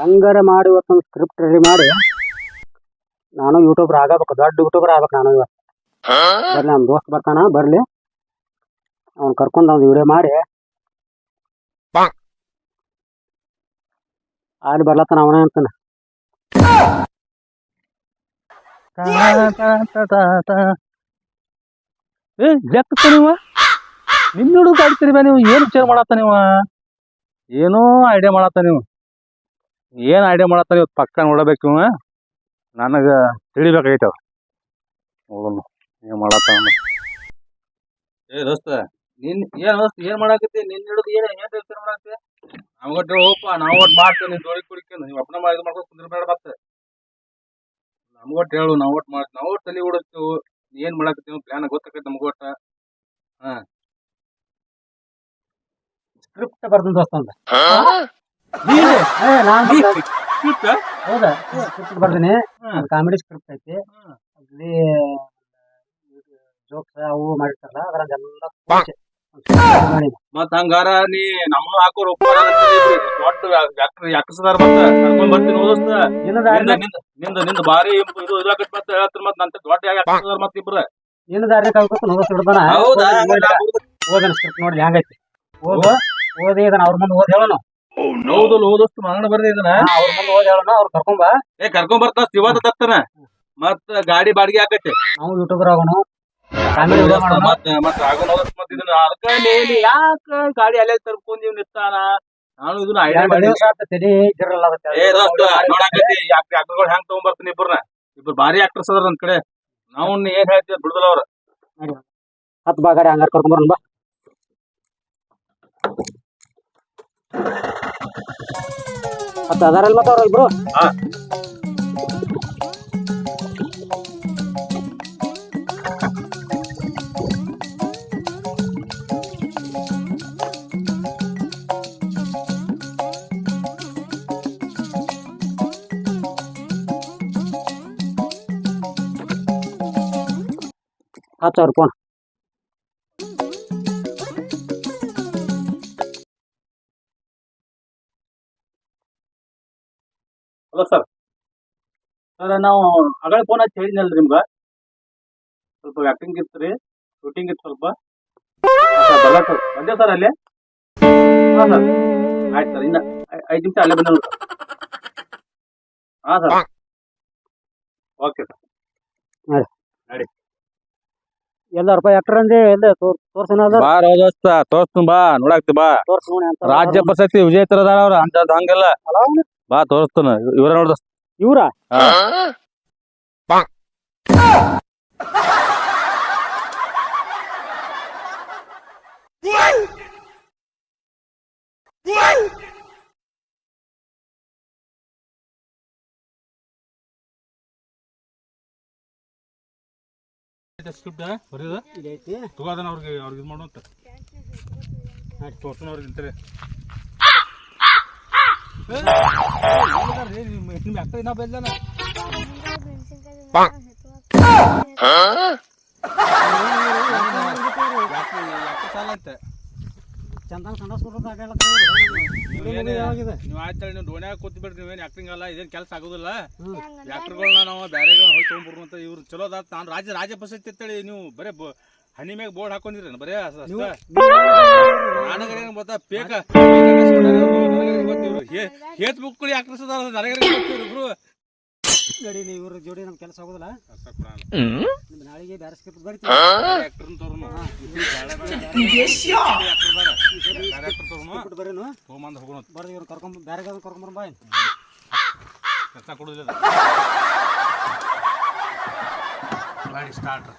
ಹಂಗಾರ ಮಾಡಿ ಇವತ್ತೊಂದು ಸ್ಕ್ರಿಪ್ಟ್ ರೆಡಿ ಮಾಡಿ, ನಾನು ಯೂಟ್ಯೂಬರ್ ಆಗಬೇಕು, ದೊಡ್ಡ ಯೂಟ್ಯೂಬರ್ ಆಗ್ಬೇಕು ನಾನು ಇವತ್ತು. ಬರ್ಲಿ ನಮ್ಮ ದೋಸ್ತ್ ಬರ್ತಾನ, ಬರ್ಲಿ. ಅವ್ನು ಕರ್ಕೊಂಡು ಒಂದು ವಿಡಿಯೋ ಮಾಡಿ. ಅಲ್ಲಿ ಬರ್ಲತ್ತಾನ ಅವನೇ ಅಂತಾನ. ಏ ಜಕ್ಕತ್ತ ನೀವ? ನಿನ್ನ ಹುಡುಗ ಬಾ ನೀವು, ಏನು ವಿಚಾರ ಮಾಡತ್ತ ನೀವು? ಏನೋ ಐಡಿಯಾ ಮಾಡತ್ತ ನೀವು. ಏನು ಐಡಿಯಾ ಮಾಡತ್ತ ಇವತ್ತು ಪಕ್ಕ ನೋಡಬೇಕು ಇವ? ನನಗೆ ತಿಳಿಬೇಕಾಗೈತೆ ಅವ ನೋಡೋಣ ಏನು ಮಾಡತ್ತ ಏ ದೋಸ್ತ ನಿನ್ ಏನು ದೋಸ್ತ ಏನು ಮಾಡಾಕತ್ತಿ? ನಿನ್ನ ಹಿಡಿದು ಏನು ಏನು ಯೋಚನೆ ಮಾಡಾಕತ್ತಿ? ನಾವು ಒಟ್ಟು ಹೋಗಪ್ಪ ನಾವು ಒಟ್ಟು ಮಾಡ್ತೇವೆ ನೀನ್ ಜೋಡಿ ಕುಡಿಕೊಂಡು. ನೀವು ಅಪ್ಪನ ಇದು ಮಾಡ್ಕೊಂಡು ಕುಂದಿರಬೇಡ ಮತ್ತೆ. ನಮ್ಗ ಒಟ್ಟು ಹೇಳು ನಾವು ಒಟ್ಟು ಮಾಡ್ತೀವಿ ನಾವು ಒಟ್ಟು ತಲೆ ಓಡಿಸ್ತೀವಿ ಏನು ಮಾಡಾಕತ್ತೀವಿ ಪ್ಲಾನ್ ಗೊತ್ತಾಕೈತಿ ನಮ್ಗ ಹಾಂ. ಸ್ಕ್ರಿಪ್ಟ್ ಬರ್ತೀನಿ ದೋಸ್ತ ಅಂತ ಸ್ಕ್ರಿಪ್ಟ್ ಹೌದಾ ಸ್ಕ್ರಿಪ್ಟ್ ಬರ್ತೀನಿ ಹ್ಮ್. ಕಾಮಿಡಿ ಸ್ಕ್ರಿಪ್ಟ್ ಐತಿ. ಅಲ್ಲಿ ಜೋಕ್ಸ್ ಅವು ಮಾಡಿರ್ತಾರಲ್ಲ ಅದ್ರದ್ದೆಲ್ಲ ಮತ್ತ ಹಂಗಾರ ನೀ ನಮ್ಮನ್ನು ಹಾಕೋರ್ ಒಪ್ಪಾರ ದೊಡ್ಡ ಯಾಕಸದಾರ ಮತ್ತ ಕರ್ಕೊಂಡ್ ಬರ್ತೀನಿ ಓದಿಸ್ತ ನಿಂದ ನಿಂದ ಭಾರಿ ನಿಂದ ಬಾರಿ ಇಂಪ್ ಇದು ಇದಾಕತ್ ಮತ್ತ ಹೇಳ್ತಾರ ಮತ್ ನಂತ ದೊಡ್ಡ ಯಾಕಸದಾರ ಮತ್ತ ಇಬ್ರ ನಿನ್ನ ದಾರಿ ಕಳ್ಕೊತ ನೋಡೋಸ್ ಹಿಡ್ದಾನ ಓದನ ಸ್ಕ್ರಿಪ್ಟ್ ನೋಡಿ ಹೆಂಗೈತಿ ಓದು ಓದಿ ಇದನ್ನ ಅವ್ರ ಮುಂದೆ ಓದ್ ಹೇಳೋಣ ಹೌದು ಓದಸ್ತು ಮಗನ ಬರ್ದೆ ಇದನ್ನ. ಅವ್ರ ಮುಂದೆ ಓದಿ ಹೇಳೋಣ ಅವ್ರು ಕರ್ಕೊಂಬ ಏ ಕರ್ಕೊಂಡ್ ಬರ್ತಾ ಶಿವದ ತತ್ತನ ಮತ್ತ ಗಾಡಿ ಬಾಡಿಗೆ ಹಾಕತ್ತೆ. ನಾವು ಯೂಟ್ಯೂಬರ್ ಆಗೋಣ. ಕಾಮಿಡಿ ವಿಡಿಯೋ ಮಾಡೋಣ. ಮತ್ತ ಮತ್ತ ಆಗೋನ್ ಓದಸ್ ಇದನ್ನ ಅದಕ್ಕ ನೀನ್ ಯಾಕ ಗಾಡಿ ಅಲ್ಲೇ ತರ್ಕೊಂಡ್ ಇವ್ ನಿಂತಾನ ನಾನು ಇದನ್ನ ಐಡಿಯಾ ಮಾಡಿ ತಡಿ ಜಿರಲ್ಲ. ಏ ದೋಸ್ತ ನೋಡಾಕತ್ತಿ ಯಾಕ್ ಆಕ್ಟರ್ಗಳು ಹೆಂಗ್ ತಗೊಂಡ್ ಬರ್ತೀನಿ ಇಬ್ಬರನ್ನ ಇಬ್ರು ಭಾರಿ ಆಕ್ಟರ್ಸ್ ಅದ್ರ ನನ್ ಕಡೆ. ನಾವು ಏನ್ ಹೇಳ್ತೀವಿ ಬಿಡುದಲ್ಲ ಅವ್ರ. ಹತ್ತು ಬಾ ಗಾಡಿ ಹಂಗಾರ ಕರ್ಕೊಂಬರೋಣ ಬಾ. ಹತ್ತು ಅದಾರಲ್ಲ ಮತ್ತೆ ಅವ್ರು ಇಬ್ರು ಹಾ. ಹತ್ತು ಸಾವಿರ ಫೋನ್ ಹಲೋ ಸರ್? ಸರ್ ನಾವು ಅಗಳ ಫೋನ್ ಹಚ್ಚಿ ಹೇಳಿದ್ನಲ್ಲ ನಿಮ್ಗೆ? ಸ್ವಲ್ಪ ಆಕ್ಟಿಂಗ್ ಇತ್ತು ರೀ ಶೂಟಿಂಗ್ ಇತ್ತು ಸ್ವಲ್ಪ. ಸರ್ ಬಂದೆ ಸರ್ ಅಲ್ಲಿ. ಹಾಂ ಸರ್. ಆಯ್ತು ಸರ್ ಇನ್ನ ಐದು ನಿಮಿಷ ಅಲ್ಲೇ ಬಂದ ಹಾಂ ಸರ್. Okay sir. ಎಲ್ಲ ರೂಪಾಯಿ ಎಕ್ಟ್ರ ಅಂದಿ ಎಲ್ಲ ಬಾ ರೋದೋಸ್ತ ತೋರ್ಸ್ತು ಬಾ ನೋಡಾಕ್ತಿ ಬಾ. ನೋಡಿ ರಾಜ್ಯ ಪ್ರಶಸ್ತಿ ವಿಜೇತರ ಅದಾರ ಅವ್ರ ಅಂತ ಹಂಗಲ್ಲ. ಬಾ ತೋರಿಸ್ತಾನ. ಇವ್ರ ನೋಡ್ದ ಇವ್ರ? ಸ್ಕ್ರಿಪ್ಟ್ ಬರೀದ? ತಗೋದನ ಅವ್ರಿಗೆ ಅವ್ರಿಗೆ ಇದು ಮಾಡುವಂತ ತೋರ್ಸೋಣ ಅವ್ರಿಗೆ ಇಂತಾರೆ ನಿಮ್ಮ ಅಕ್ಕ ಇನ್ನೂ ಬೆಲ್ಲನ ಯಾಕೆ ಸಾಲ ಅಂತ ಚಂದನ್ ನೀವು ನೀವು ಡೋಣ್ಯಾಗ ಆಕ್ಟಿಂಗ್ ಅಲ್ಲ ಕೆಲಸ ಆಗೋದಿಲ್ಲ ಆಕ್ಟರ್ಗಳನ್ನ ನಾವು ಬೇರೆ ಹೋಗಿ ಇವ್ರು ಚಲೋ ನಾನು ರಾಜ್ಯ ರಾಜ್ಯ ಪ್ರಶಸ್ತಿ ಅಂತೇಳಿ ನೀವು ಬರೇ ಹನಿ ಮ್ಯಾಗ ಬೋರ್ಡ್ ಹಾಕೊಂಡಿರಿ ಬರೇ ಅಷ್ಟ? ನನಗೇನು ಗೊತ್ತಾ? ಪೇಕ ಹೇತ್ ಬುಕ್ಕಳಿ ಆಕ್ಟರ್ಸ್ ಅದಾರ ನನಗೆ ಗೊತ್ತಿರು ಇಬ್ರು. ಗಡಿ ನೀವು ಇವ್ರ ಜೋಡಿ ನಮ್ ಕೆಲಸ ಆಗೋದಿಲ್ಲ ನಿಮ್ ನಾಳೆಗೆ ಬ್ಯಾರೆ ಸ್ಕ್ರಿಪ್ಟ್ ಬರೀತಿ ಆಕ್ಟರ್ ತೋರ್ನು. ಸ್ಕ್ರಿಪ್ಟ್ ಬರೀನು. ತೊಗೊಂಬಂದ್ ಹೋಗೋಣ ಬರ್ದು ಇವ್ರು ಕರ್ಕೊಂಡ್ ಬ್ಯಾರೆ ಕರ್ಕೊಂಬರ ಬಾ ಕೆಲಸ ಕೊಡುದಿಲ್ಲ ಗಾಡಿ ಸ್ಟಾರ್ಟ್